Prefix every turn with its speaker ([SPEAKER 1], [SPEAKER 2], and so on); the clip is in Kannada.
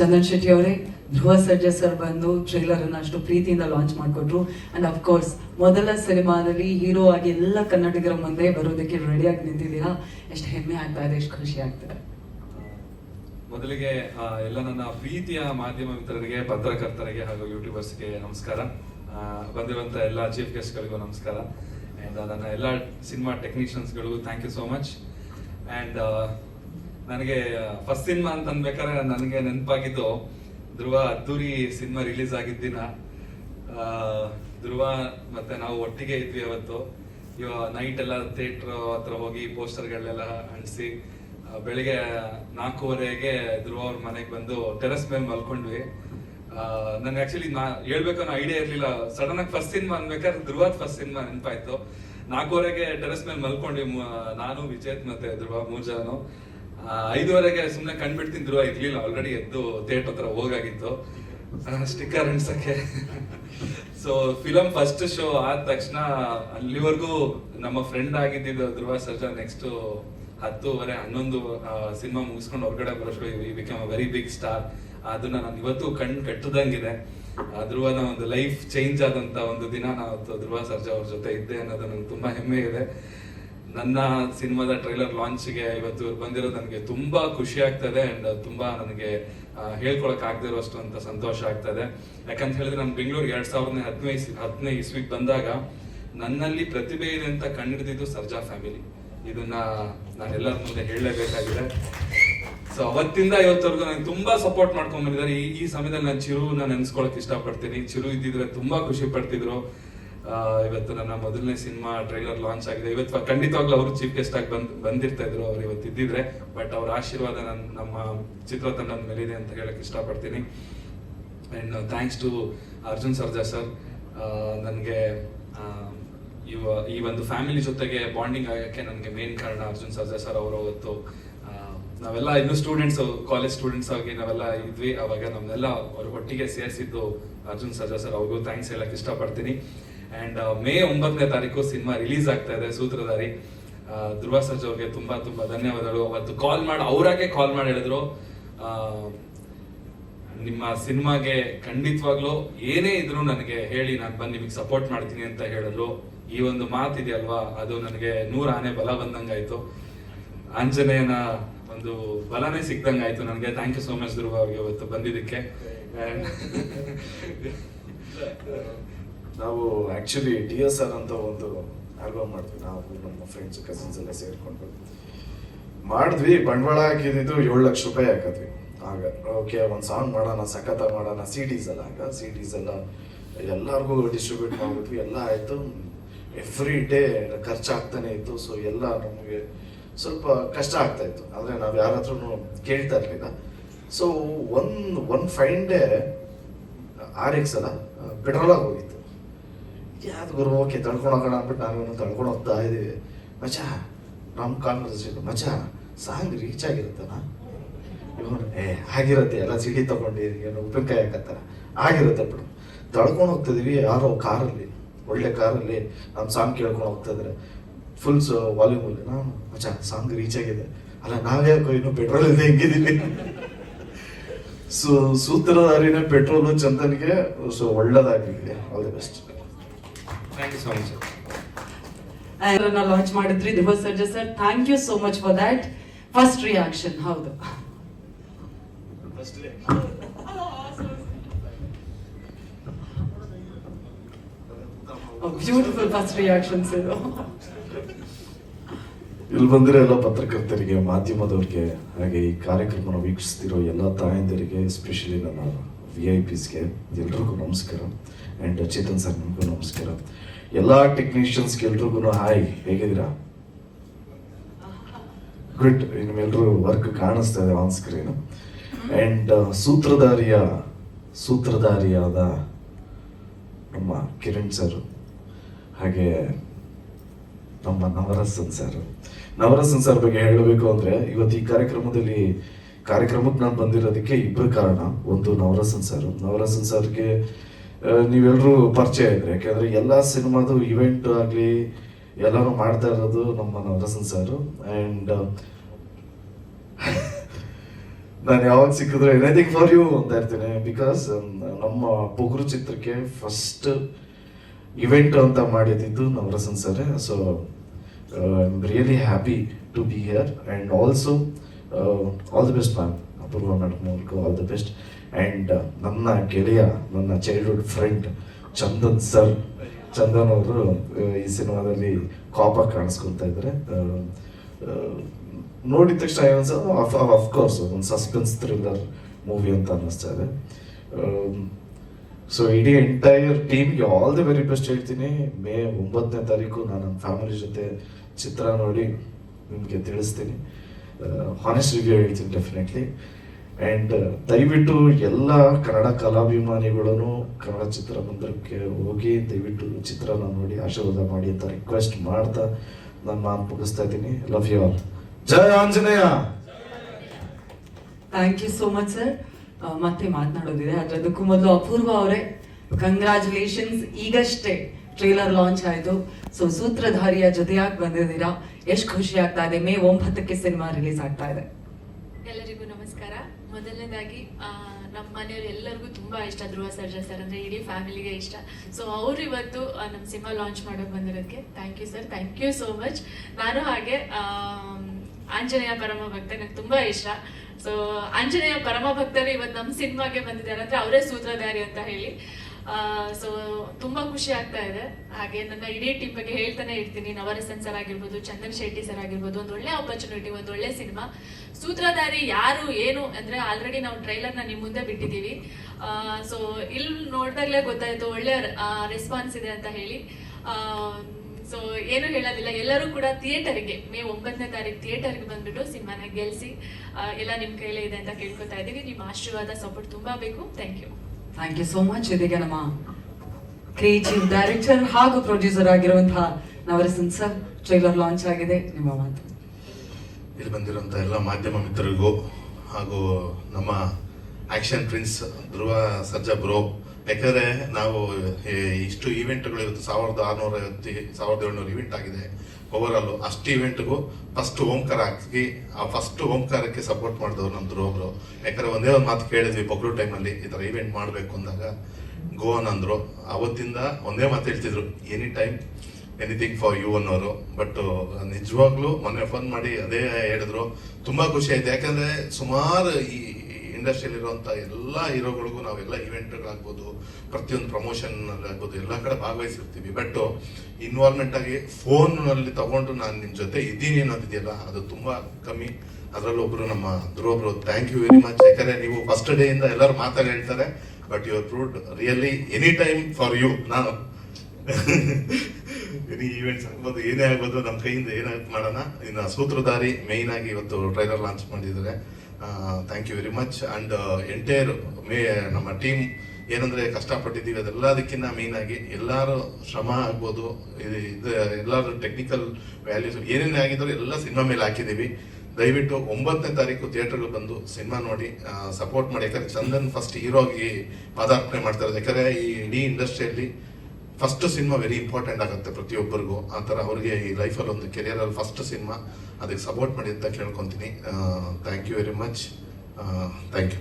[SPEAKER 1] ಚಂದನ್ ಶೆಟ್ಟಿ ಅವರೇ, ಧ್ರುವ ಸರ್ಜಾ ಸರ್ ಬಂದು ಟ್ರೈಲರ್ ಅನ್ನು ಅಷ್ಟು ಪ್ರೀತಿಯಿಂದ ಲಾಂಚ್ ಮಾಡಿಕೊಟ್ರು. ಅಂಡ್ ಅಫ್ ಕೋರ್ಸ್ ಮೊದಲ ಸಿನಿಮಾದಲ್ಲಿ ಹೀರೋ ಆಗಿ ಎಲ್ಲ ಕನ್ನಡಿಗರ ಮುಂದೆ ಬರೋದಕ್ಕೆ ರೆಡಿಯಾಗಿ ನಿಂತಿದ್ದೀರಾ? ಎಷ್ಟು ಹೆಮ್ಮೆ ಆಗ್ತಾ ಇದೆ, ಎಷ್ಟು ಖುಷಿ ಆಗ್ತಿದೆ.
[SPEAKER 2] ಮೊದಲಿಗೆ ಎಲ್ಲ ನನ್ನ ಪ್ರೀತಿಯ ಮಾಧ್ಯಮ ಮಿತ್ರರಿಗೆ, ಪತ್ರಕರ್ತರಿಗೆ ಹಾಗೂ ಯೂಟ್ಯೂಬರ್ಸ್ಗೆ ನಮಸ್ಕಾರ. ಬಂದಿರುವಂತ ಎಲ್ಲ ಚೀಫ್ ಗೆಸ್ಟ್ಗಳಿಗೂ ನಮಸ್ಕಾರ. ಆ್ಯಂಡ್ ನನ್ನ ಎಲ್ಲ ಸಿನಿಮಾ ಟೆಕ್ನಿಷಿಯನ್ಸ್ಗಳಿಗೂ thank you so much and ನನಗೆ ಫಸ್ಟ್ ಸಿನಿಮಾ ಅಂತ ಅನ್ಬೇಕಾದ್ರೆ ನನಗೆ ನೆನಪಾಗಿದ್ದು ಧ್ರುವ ಅದ್ದೂರಿ ಸಿನಿಮಾ ರಿಲೀಸ್ ಆಗಿದ್ದ ದಿನ. ಆ, ಧ್ರುವ ಮತ್ತೆ ನಾವು ಒಟ್ಟಿಗೆ ಇದ್ವಿ ಅವತ್ತು. ಇವ ನೈಟ್ ಎಲ್ಲ ಥಿಯೇಟ್ರ್ ಹತ್ರ ಹೋಗಿ ಪೋಸ್ಟರ್ಗಳೆಲ್ಲ ಅಂಟಿಸಿ ಬೆಳಿಗ್ಗೆ ನಾಲ್ಕೂವರೆಗೆ ಧ್ರುವ ಅವ್ರ ಮನೆಗೆ ಬಂದು ಟೆರೆಸ್ ಮೇಲೆ ಮಲ್ಕೊಂಡ್ವಿ. ನನ್ಗೆ ಆಕ್ಚುಲಿ ನಾ ಹೇಳ್ಬೇಕು ಅನ್ನೋ ಐಡಿಯಾ ಇರ್ಲಿಲ್ಲ. ಸಡನ್ ಆಗಿ ಫಸ್ಟ್ ಸಿನಿಮಾ ಅನ್ಬೇಕಾದ್ರೆ ಧ್ರುವದ ಫಸ್ಟ್ ಸಿನಿಮಾ ನೆನಪಾಯ್ತು. ನಾಲ್ಕೂವರೆಗೆ ಟೆರೆಸ್ ಮೇಲೆ ಮಲ್ಕೊಂಡ್ವಿ ನಾನು ವಿಜೇತ್ ಮತ್ತೆ ಧ್ರುವ ಮೂಜಾನು ಜನ ಐದುವರೆಗೆ ಸುಮ್ಮನೆ ಕಣ್ಬಿಡ್ತೀನಿ ಧ್ರುವ ಇರ್ಲಿಲ್ಲ ಆಲ್ರೆಡಿ ಎದ್ದು ಥಿಯೇಟರ್ ಹತ್ರ ಹೋಗಾಗಿತ್ತು. ಸ್ಟಿಕ್ಕರ್ ಅನ್ಸಕ್ಕೆ ಸೊ ಫಿಲಂ ಫಸ್ಟ್ ಶೋ ಆದ ತಕ್ಷಣ ಅಲ್ಲಿವರೆಗೂ ನಮ್ಮ ಫ್ರೆಂಡ್ ಆಗಿದ್ದಿದ್ದು ಧ್ರುವ ಸರ್ಜಾ ನೆಕ್ಸ್ಟ್ ಹತ್ತುವರೆ, ಹನ್ನೊಂದು ಸಿನಿಮಾ ಮುಗಿಸ್ಕೊಂಡು ಹೊರಗಡೆ ಬರೋಷ್ಟು we become very big star ಅದನ್ನ ನಾನು ಇವತ್ತು ಕಣ್ ಕಟ್ಟದಂಗಿದೆ. ಧ್ರುವನ ಒಂದು ಲೈಫ್ ಚೇಂಜ್ ಆದಂತ ಒಂದು ದಿನ ನಾವು ಧ್ರುವ ಸರ್ಜಾ ಅವ್ರ ಜೊತೆ ಇದ್ದೆ ಅನ್ನೋದು ನಂಗೆ ತುಂಬಾ ಹೆಮ್ಮೆ ಇದೆ. ನನ್ನ ಸಿನಿಮಾದ ಟ್ರೈಲರ್ ಲಾಂಚ್ಗೆ ಇವತ್ತು ಬಂದಿರೋದು ನನಗೆ ತುಂಬಾ ಖುಷಿ ಆಗ್ತದೆ ಅಂಡ್ ತುಂಬಾ ನನಗೆ ಹೇಳ್ಕೊಳಕ್ ಆಗದೆ ಇರೋಷ್ಟು ಅಂತ ಸಂತೋಷ ಆಗ್ತದೆ. ಯಾಕಂತ ಹೇಳಿದ್ರೆ ನಾನು ಬೆಂಗಳೂರಿಗೆ ಎರಡ್ ಸಾವಿರದ ಹತ್ತನೇ ಹದಿನೈದು ಇಸ್ವಿಗೆ ಬಂದಾಗ ನನ್ನಲ್ಲಿ ಪ್ರತಿಭೆ ಇದೆ ಅಂತ ಕಂಡಿಡಿದಿದ್ದು ಸರ್ಜಾ ಫ್ಯಾಮಿಲಿ. ಇದನ್ನ ನಾನು ಎಲ್ಲರ ಮುಂದೆ ಹೇಳಲೇಬೇಕಾಗಿದೆ. ಸೊ ಅವತ್ತಿಂದ ಇವತ್ತವರೆಗೂ ನನಗೆ ತುಂಬಾ ಸಪೋರ್ಟ್ ಮಾಡ್ಕೊಂಡ್ ಬಂದಿದ್ದಾರೆ. ಈ ಸಮಯದಲ್ಲಿ ನಾನು ಚಿರುನ ನೆನ್ಸ್ಕೊಳಕ್ ಇಷ್ಟಪಡ್ತೀನಿ. ಚಿರು ಇದ್ದಿದ್ರೆ ತುಂಬಾ ಖುಷಿ ಪಡ್ತಿದ್ರು. ಇವತ್ತು ನನ್ನ ಮೊದಲನೇ ಸಿನಿಮಾ ಟ್ರೈಲರ್ ಲಾಂಚ್ ಆಗಿದೆ. ಇವತ್ತು ಖಂಡಿತವಾಗ್ಲೂ ಅವರು ಚೀಫ್ ಗೆಸ್ಟ್ ಆಗಿ ಬಂದ್ ಬಂದಿರ್ತಾ ಇದ್ರು ಅವ್ರು ಇವತ್ತು ಇದ್ದಿದ್ರೆ. ಬಟ್ ಅವ್ರ ಆಶೀರ್ವಾದ ನನ್ನ ನಮ್ಮ ಚಿತ್ರತಂಡದ ಮೇಲಿದೆ ಅಂತ ಹೇಳಕ್ ಇಷ್ಟಪಡ್ತೀನಿ. And thanks to Arjun Sarja sir ನನಗೆ ಈ ಒಂದು ಫ್ಯಾಮಿಲಿ ಜೊತೆಗೆ ಬಾಂಡಿಂಗ್ ಆಗಕ್ಕೆ ನನಗೆ ಮೇನ್ ಕಾರಣ ಅರ್ಜುನ್ ಸರ್ಜಾ ಸರ್ ಅವರು ಅವತ್ತು ನಾವೆಲ್ಲ ಇನ್ನು ಸ್ಟೂಡೆಂಟ್ಸ್ ಕಾಲೇಜ್ ಸ್ಟೂಡೆಂಟ್ಸ್ ಆಗಿ ನಾವೆಲ್ಲ ಇದ್ವಿ. ಅವಾಗ ನಮ್ನೆಲ್ಲ ಅವ್ರ ಒಟ್ಟಿಗೆ ಸೇರಿಸಿದ್ದು ಅರ್ಜುನ್ ಸರ್ಜಾ ಸರ್ ಅವ್ರಿಗೂ ಥ್ಯಾಂಕ್ಸ್ ಹೇಳಕ್ ಇಷ್ಟಪಡ್ತೀನಿ. ಅಂಡ್ ಮೇ ಒಂಬತ್ತನೇ ತಾರೀಕು ಸಿನಿಮಾ ರಿಲೀಸ್ ಆಗ್ತಾ ಇದೆ ಸೂತ್ರಧಾರಿ. ಧ್ರುವ ಸರ್ಜ್ ಅವ್ರಿಗೆ ತುಂಬಾ ತುಂಬಾ ಧನ್ಯವಾದಗಳು. ಅವತ್ತು ಕಾಲ್ ಮಾಡಿ, ಅವರಾಗೆ ಕಾಲ್ ಮಾಡಿ ಹೇಳಿದ್ರು. ನಿಮ್ಮ ಸಿನಿಮಾಗೆ ಖಂಡಿತವಾಗ್ಲೂ ಏನೇ ಇದ್ರು ನನಗೆ ಹೇಳಿ ನಾನು ಬಂದು ನಿಮಗೆ ಸಪೋರ್ಟ್ ಮಾಡ್ತೀನಿ ಅಂತ ಹೇಳಿದ್ರು. ಈ ಒಂದು ಮಾತಿದೆಯಲ್ವಾ ಅದು ನನಗೆ ನೂರ ಆನೆ ಬಲ ಬಂದಂಗಾಯ್ತು. ಆಂಜನೇಯನ ಒಂದು ಬಲನೇ ಸಿಕ್ದಂಗಾಯ್ತು ನನಗೆ. Thank you so much Dhruva ಅವ್ರಿಗೆ ಇವತ್ತು ಬಂದಿದ್ದಕ್ಕೆ.
[SPEAKER 3] ನಾವು ಆಕ್ಚುಲಿ ಡಿ ಎಸ್ ಆರ್ ಅಂತ ಒಂದು ಆಲ್ಬಮ್ ಮಾಡಿದ್ವಿ ನಾವು ನಮ್ಮ ಫ್ರೆಂಡ್ಸ್ ಕಸಿನ್ಸ್ ಎಲ್ಲ ಸೇರಿಕೊಂಡು. ಮಾಡಿದ್ವಿ, ಬಂಡವಾಳ ಹಾಕಿದ್ದು ಏಳು ಲಕ್ಷ ರೂಪಾಯಿ ಹಾಕಿದ್ವಿ. ಆಗ ಓಕೆ ಒಂದು ಸಾಂಗ್ ಮಾಡೋಣ ಸಖತ್ತ ಮಾಡೋಣ ಸಿ ಡಿಸ್ ಎಲ್ಲ ಆಗ ಸಿ ಡಿಸ್ ಎಲ್ಲ ಎಲ್ಲರಿಗೂ ಡಿಸ್ಟ್ರಿಬ್ಯೂಟ್ ಮಾಡಿಬಿಟ್ವಿ. ಎಲ್ಲ ಆಯಿತು. ಎವ್ರಿ ಡೇ ಖರ್ಚಾಗ್ತಾನೆ ಇತ್ತು. ಸೊ ಎಲ್ಲ ನಮಗೆ ಸ್ವಲ್ಪ ಕಷ್ಟ ಆಗ್ತಾ ಇತ್ತು. ಅಂದರೆ ನಾವು ಯಾರ ಹತ್ರನೂ ಕೇಳ್ತಾ ಇರಲಿಲ್ಲ. So one one fine day R X ಅಲ್ಲ ಪೆಟ್ರೋಲಾಗಿ ಹೋಗಿತ್ತು. ಯಾವ್ದು ಗುರು ಓಕೆ ತಳ್ಕೊಂಡು ಅಂದ್ಬಿಟ್ಟು ನಾವೇನು ತಳ್ಕೊಂಡು ಹೋಗ್ತಾ ಇದ್ದೀವಿ ಮಚ ನಮ್ಮ ಕಾನ್ವರ್ಸೇಷನ್ ಮಚ ಸಾಂಗ್ ರೀಚ್ ಆಗಿರುತ್ತಾನ? ಇವನು, ಏ, ಆಗಿರುತ್ತೆ. ಎಲ್ಲ ಸಿಡಿ ತಗೊಂಡು ಏನು ಉಪ್ಪಿನಕಾಯಿ ಹಾಕತ್ತಾರ ಆಗಿರುತ್ತೆ ಬಿಡು. ತಳ್ಕೊಂಡು ಹೋಗ್ತಾ ಇದೀವಿ ಯಾರೋ ಕಾರಲ್ಲಿ. ಒಳ್ಳೆ ಕಾರಲ್ಲಿ ನಮ್ಮ ಸಾಂಗ್ ಕೇಳ್ಕೊಂಡು ಹೋಗ್ತಾ ಇದ್ರೆ. ಫುಲ್ ವಾಲ್ಯೂಮಲ್ಲಿ ನಾನು ಮಚ ಸಾಂಗ್ ರೀಚ್ ಆಗಿದೆ. ಅಲ್ಲ ನಾವ್ಯಾಕೋ ಇನ್ನು ಪೆಟ್ರೋಲ್ ಇದೆ ಹೆಂಗಿದ್ದೀವಿ ಸೊ, ಸೂತ್ರಧಾರಿನ ಪೆಟ್ರೋಲು ಚಂದನಿಗೆ, ಸೊ, ಒಳ್ಳೇದಾಗಲಿ. All the best
[SPEAKER 2] thank you so much
[SPEAKER 1] launch ಮಾಡಿದ್ರಿ Dhruva Sarja sir thank you so much for that first reaction ಹೌದು. ಬ್ಯೂಟಿಫುಲ್ ಫಸ್ಟ್ ರಿಯಾಕ್ಷನ್ಸ್ ಇದು
[SPEAKER 3] ಇಲ್ಲಿ ಬಂದಿರೋ ಎಲ್ಲ ಪತ್ರಕರ್ತರಿಗೆ ಮಾಧ್ಯಮದವ್ರಿಗೆ ಹಾಗೆ ಈ ಕಾರ್ಯಕ್ರಮನ ವೀಕ್ಷಿಸ್ತಿರೋ ಎಲ್ಲ ತಾಯಂದಿರಿಗೆ ಎಸ್ಪೆಷಲಿ ನನ್ನ ವಿ ಐ ಪಿಸ್ಗೆ ಎಲ್ರಿಗೂ ನಮಸ್ಕಾರ. ಆ್ಯಂಡ್ ಚೇತನ್ ಸರ್ ನಿಮಗೂ ನಮಸ್ಕಾರ. ಎಲ್ಲ ಟೆಕ್ನಿಷಿಯನ್ಸ್ಗೆ ಎಲ್ರಿಗೂ ಹಾಯ್ ಹೇಗಿದ್ದೀರಾ? ಗುಡ್ ನಿಮ್ಮೆಲ್ಲರೂ ವರ್ಕ್ ಕಾಣಿಸ್ತಾ ಇದೆ ಆನ್ ಸ್ಕ್ರೀನ್ ಆ್ಯಂಡ್ ಸೂತ್ರಧಾರಿಯ, ಸೂತ್ರಧಾರಿಯಾದ ನಮ್ಮ ಕಿರಣ್ ಸರ್ ಹಾಗೆ ನಮ್ಮ ನವರಸನ್ ಸರ್ ನವರಸನ್ ಸರ್ ಬಗ್ಗೆ ಹೇಳಬೇಕು ಅಂದ್ರೆ ಇವತ್ತು ಈ ಕಾರ್ಯಕ್ರಮದಲ್ಲಿ, ಕಾರ್ಯಕ್ರಮಕ್ಕೆ ನಾನು ಬಂದಿರೋದಕ್ಕೆ ಇಬ್ಬರು ಕಾರಣ. ಒಂದು ನವರಸನ್ ಸರ್ ನವರಸನ್ ಸರ್ಗೆ ನೀವೆಲ್ಲರೂ ಪರಿಚಯ ಇದ್ರೆ, ಯಾಕಂದ್ರೆ ಎಲ್ಲ ಸಿನಿಮಾದು ಇವೆಂಟ್ ಆಗಲಿ ಎಲ್ಲರೂ ಮಾಡ್ತಾ ಇರೋದು ನಮ್ಮ ನವರಸನ್ ಸರ್. ಆ್ಯಂಡ್ ನಾನು ಯಾವಾಗ ಸಿಕ್ಕಿದ್ರೆ ಎನಿಥಿಂಗ್ ಫಾರ್ ಯು ಅಂತ ಇರ್ತೀನಿ. ಬಿಕಾಸ್ ನಮ್ಮ ಪೊಗರು ಚಿತ್ರಕ್ಕೆ ಫಸ್ಟ್ ಇವೆಂಟ್ ಅಂತ ಮಾಡಿದ್ದು Navarasan sir. So I am really happy to be here and also all the best ma'am madam ಮೂಲಕ ಆಲ್ ದ ಬೆಸ್ಟ್. ಆ್ಯಂಡ್ ನನ್ನ ಗೆಳೆಯ, ನನ್ನ childhood friend Chandan sir Chandan ಅವರು ಈ ಸಿನಿಮಾದಲ್ಲಿ ಕಾಪ ಕಾಣಿಸ್ಕೊಳ್ತಾ ಇದ್ದಾರೆ. ನೋಡಿದ ತಕ್ಷಣ ಅಫ್ಕೋರ್ಸ್ ಒಂದು ಸಸ್ಪೆನ್ಸ್ ಥ್ರಿಲ್ಲರ್ ಮೂವಿ ಅಂತ ಅನ್ನಿಸ್ತಾ ಇದೆ. ಸೊ ಇಡೀ ಎಂಟೈರ್ ಟೀಮ್ಗೆ ಆಲ್ ದಿ ವೆರಿ ಬೆಸ್ಟ್ ಹೇಳ್ತೀನಿ. ಮೇ ಒಂಬತ್ತನೇ ತಾರೀಕು ನಾನು ನನ್ನ ಫ್ಯಾಮಿಲಿ ಜೊತೆ ಚಿತ್ರ ನೋಡಿ ನಿಮಗೆ ತಿಳಿಸ್ತೀನಿ. ಹಾನೆಸ್ಟ್ ರಿವ್ಯೂ ಹೇಳ್ತೀನಿ ಡೆಫಿನೆಟ್ಲಿ ಆ್ಯಂಡ್ ದಯವಿಟ್ಟು ಎಲ್ಲ ಕನ್ನಡ ಕಲಾಭಿಮಾನಿಗಳನ್ನು ಕನ್ನಡ ಚಿತ್ರಮಂದಿರಕ್ಕೆ ಹೋಗಿ ದಯವಿಟ್ಟು ಚಿತ್ರನ ನೋಡಿ ಆಶೀರ್ವಾದ ಮಾಡಿ ಅಂತ ರಿಕ್ವೆಸ್ಟ್ ಮಾಡ್ತಾ ನಾನು ಮಾತು ಮುಗಿಸ್ತಾ ಇದ್ದೀನಿ. Love you all Jaya Anjaneya.
[SPEAKER 1] Thank you so much sir ಮತ್ತೆ ಮಾತನಾಡೋದಿದೆ. ಅದಕ್ಕೂ ಮೊದಲು ಅಪೂರ್ವ ಅವರೇ ಕಂಗ್ರ್ಯಾಚುಲೇಷನ್ಸ್ ಈಗಷ್ಟೇ ಟ್ರೇಲರ್ ಲಾಂಚ್ ಆಯಿತು. ಸೊ ಸೂತ್ರಧಾರಿಯ ಜೊತೆಯಾಗಿ ಬಂದಿದ್ದೀರಾ. ಎಷ್ಟು ಖುಷಿ ಆಗ್ತಾ ಇದೆ. ಮೇ ಒಂಬತ್ತಕ್ಕೆ ಸಿನಿಮಾ ರಿಲೀಸ್ ಆಗ್ತಾ ಇದೆ.
[SPEAKER 4] ಮೊದಲನೇದಾಗಿ ನಮ್ಮ ಮನೆಯವ್ರು ಎಲ್ಲರಿಗೂ ತುಂಬಾ ಇಷ್ಟ, ಧ್ರುವ ಸರ್ಜಾ ಸರ್ ಅಂದ್ರೆ ಇಡೀ ಫ್ಯಾಮಿಲಿಗೆ ಇಷ್ಟ. ಸೊ ಅವ್ರು ಇವತ್ತು ನಮ್ಮ ಸಿನಿಮಾ ಲಾಂಚ್ ಮಾಡೋಕೆ ಬಂದಿರೋದಕ್ಕೆ thank you sir thank you so much ನಾನು ಹಾಗೆ ಆಂಜನೇಯ ಪರಮ ಭಕ್ತ, ನಂಗೆ ತುಂಬಾ ಇಷ್ಟ. ಸೊ ಆಂಜನೇಯ ಪರಮ ಭಕ್ತರು ಇವತ್ತು ನಮ್ಮ ಸಿನಿಮಾಗೆ ಬಂದಿದ್ದಾರೆ ಅಂದ್ರೆ ಅವರೇ ಸೂತ್ರಧಾರಿ ಅಂತ ಹೇಳಿ. ಸೊ ಖುಷಿ ಆಗ್ತಾ ಇದೆ. ಹಾಗೆ ನನ್ನ ಇಡೀ ಟೀಮ್ ಬಗ್ಗೆ ಹೇಳ್ತಾನೆ ಇರ್ತೀನಿ. ನವರಸನ್ ಸರ್ ಆಗಿರ್ಬೋದು, ಚಂದನ್ ಶೆಟ್ಟಿ ಸರ್ ಆಗಿರ್ಬೋದು, ಒಂದು ಒಳ್ಳೆ ಆಪರ್ಚುನಿಟಿ ಒಂದು ಒಳ್ಳೆ ಸಿನಿಮಾ ಸೂತ್ರಧಾರಿ ಯಾರು, ಏನು ಅಂದ್ರೆ ಆಲ್ರೆಡಿ ನಾವು ಟ್ರೈಲರ್ನ ನಿಮ್ ಮುಂದೆ ಬಿಟ್ಟಿದ್ದೀವಿ. ಸೊ ಇಲ್ಲಿ ನೋಡಿದಾಗ್ಲೇ ಗೊತ್ತಾಯ್ತು, ಒಳ್ಳೆ ರೆಸ್ಪಾನ್ಸ್ ಇದೆ ಅಂತ ಹೇಳಿ. ಸೊ ಏನು ಹೇಳೋದಿಲ್ಲ. ಎಲ್ಲರೂ ಕೂಡ ಥಿಯೇಟರ್ಗೆ ಮೇ ಒಂಬತ್ತನೇ ತಾರೀಕು ಥಿಯೇಟರ್ಗೆ ಬಂದ್ಬಿಟ್ಟು ಸಿನಿಮಾನ ಗೆಲ್ಸಿ ಎಲ್ಲ ನಿಮ್ ಕೈಲೇ ಇದೆ ಅಂತ ಕೇಳ್ಕೊತಾ ಇದ್ದೀವಿ. ನಿಮ್ಮ ಆಶೀರ್ವಾದ ಸಪೋರ್ಟ್ ತುಂಬಾ ಬೇಕು. Thank you
[SPEAKER 1] thank you so much ಇದೀಗ ನಮ್ಮ ಕ್ರಿಯೇಟಿವ್ ಡೈರೆಕ್ಟರ್ ಹಾಗೂ ಪ್ರೊಡ್ಯೂಸರ್ ಆಗಿರುವಂತಹ ನವರಸನ್ ಸರ್, ಟ್ರೈಲರ್ ಲಾಂಚ್ ಆಗಿದೆ. ನಿಮ್ಮ ಮಾತು.
[SPEAKER 5] ಇಲ್ಲಿ ಬಂದಿರುವಂಥ ಎಲ್ಲ ಮಾಧ್ಯಮ ಮಿತ್ರರಿಗೂ ಹಾಗೂ ನಮ್ಮ action prince Dhruva Sarja bro ಯಾಕಂದ್ರೆ ನಾವು ಇಷ್ಟು ಈವೆಂಟ್ಗಳು ಇವತ್ತು ಸಾವಿರದ ಆರುನೂರ ಸಾವಿರದ ಏಳ್ನೂರು ಇವೆಂಟ್ ಆಗಿದೆ. ಓವರ್ ಆಲ್ ಅಷ್ಟು ಇವೆಂಟ್ಗೂ ಫಸ್ಟ್ ಓಂಕಾರ ಹಾಕಿ, ಆ ಫಸ್ಟ್ ಓಂಕಾರಕ್ಕೆ ಸಪೋರ್ಟ್ ಮಾಡಿದವರು ನಮ್ಮ ಧ್ರುವ ಬ್ರೋ. ಯಾಕಂದ್ರೆ ಒಂದೇ ಒಂದು ಮಾತು ಕೇಳಿದ್ವಿ ಬಗ್ರು ಟೈಮಲ್ಲಿ ಈ ಥರ ಇವೆಂಟ್ ಮಾಡಬೇಕು ಅಂದಾಗ. ಗೋವನ್ ಅಂದರು. ಅವತ್ತಿಂದ ಒಂದೇ ಮಾತು ಹೇಳ್ತಿದ್ರು. Any time anything for you ಅನ್ನೋರು. ಬಟ್ ನಿಜವಾಗ್ಲೂ ಮೊನ್ನೆ ಫೋನ್ ಮಾಡಿ ಅದೇ ಹೇಳಿದ್ರು. ತುಂಬಾ ಖುಷಿ ಆಯ್ತು. ಯಾಕಂದ್ರೆ ಸುಮಾರು ಈ ಇಂಡಸ್ಟ್ರಿಯಲ್ಲಿ ಇರುವಂತ ಎಲ್ಲ ಹೀರೋಗಳಿಗೂ ನಾವೆಲ್ಲ ಇವೆಂಟ್ಗಳಾಗ್ಬೋದು, ಪ್ರತಿಯೊಂದು ಪ್ರಮೋಷನ್ ಆಗ್ಬೋದು ಎಲ್ಲ ಕಡೆ ಭಾಗವಹಿಸಿರ್ತೀವಿ. ಬಟ್ ಇನ್ವಾಲ್ವ್ಮೆಂಟ್ ಆಗಿ ಫೋನ್ನಲ್ಲಿ ತಗೊಂಡು ನಾನು ನಿಮ್ಮ ಜೊತೆ ಇದ್ದೀನಿ ಅನ್ನೋದಿದೆಯಲ್ಲ, ಅದು ತುಂಬಾ ಕಮ್ಮಿ. ಅದರಲ್ಲೊಬ್ರು ನಮ್ಮ ಧ್ರುವಬ್ರು ಥ್ಯಾಂಕ್ ಯು ವೆರಿ ಮಚ್ ಯಾಕಂದ್ರೆ ನೀವು ಫಸ್ಟ್ ಡೇ ಇಂದ ಎಲ್ಲರೂ ಮಾತಾಡಿ ಹೇಳ್ತಾರೆ. But you proved really any time for you ನಾನು ಎನಿ ಈವೆಂಟ್ಸ್ ಆಗ್ಬೋದು, ಏನೇ ಆಗ್ಬೋದು ನಮ್ಮ ಕೈಯಿಂದ ಏನೇ ಮಾಡೋಣ? ಇನ್ನು ಸೂತ್ರಧಾರಿ ಮೇಯ್ನ್ ಆಗಿ ಇವತ್ತು ಟ್ರೈಲರ್ ಲಾಂಚ್ ಮಾಡಿದ್ದಾರೆ. Thank you very much and entire May, ನಮ್ಮ ಟೀಮ್ ಏನಂದ್ರೆ ಕಷ್ಟಪಟ್ಟಿದ್ದೀವಿ, ಅದೆಲ್ಲದಕ್ಕಿಂತ ಮೇಯ್ನ್ ಆಗಿ ಎಲ್ಲರೂ ಶ್ರಮ ಆಗ್ಬೋದು. ಇದು ಇದು, ಎಲ್ಲರೂ ಟೆಕ್ನಿಕಲ್ ವ್ಯಾಲ್ಯೂಸ್ ಏನೇನೇ ಆಗಿದ್ರು ಎಲ್ಲ ಸಿನಿಮಾ ಮೇಲೆ ಹಾಕಿದ್ದೀವಿ. ದಯವಿಟ್ಟು ಒಂಬತ್ತನೇ ತಾರೀಕು ಥಿಯೇಟರ್ಗೆ ಬಂದು ಸಿನಿಮಾ ನೋಡಿ ಸಪೋರ್ಟ್ ಮಾಡಿ. ಯಾಕಂದ್ರೆ ಚಂದನ್ ಫಸ್ಟ್ ಹೀರೋ ಆಗಿ ಪಾದಾರ್ಪಣೆ ಇರೋದು. ಯಾಕಂದ್ರೆ ಈ ಇಡೀ ಇಂಡಸ್ಟ್ರಿಯಲ್ಲಿ ಫಸ್ಟ್ ಸಿನಿಮಾ ವೆರಿ ಇಂಪಾರ್ಟೆಂಟ್ ಆಗುತ್ತೆ ಪ್ರತಿಯೊಬ್ಬರಿಗೂ. ಆ ಥರ ಅವ್ರಿಗೆ ಈ ಲೈಫಲ್ಲಿ ಒಂದು ಕೆರಿಯರಲ್ಲಿ ಫಸ್ಟ್ ಸಿನಿಮಾ ಅದಕ್ಕೆ ಸಪೋರ್ಟ್ ಮಾಡಿ ಅಂತ ಕೇಳ್ಕೊತೀನಿ. Thank you very much thank you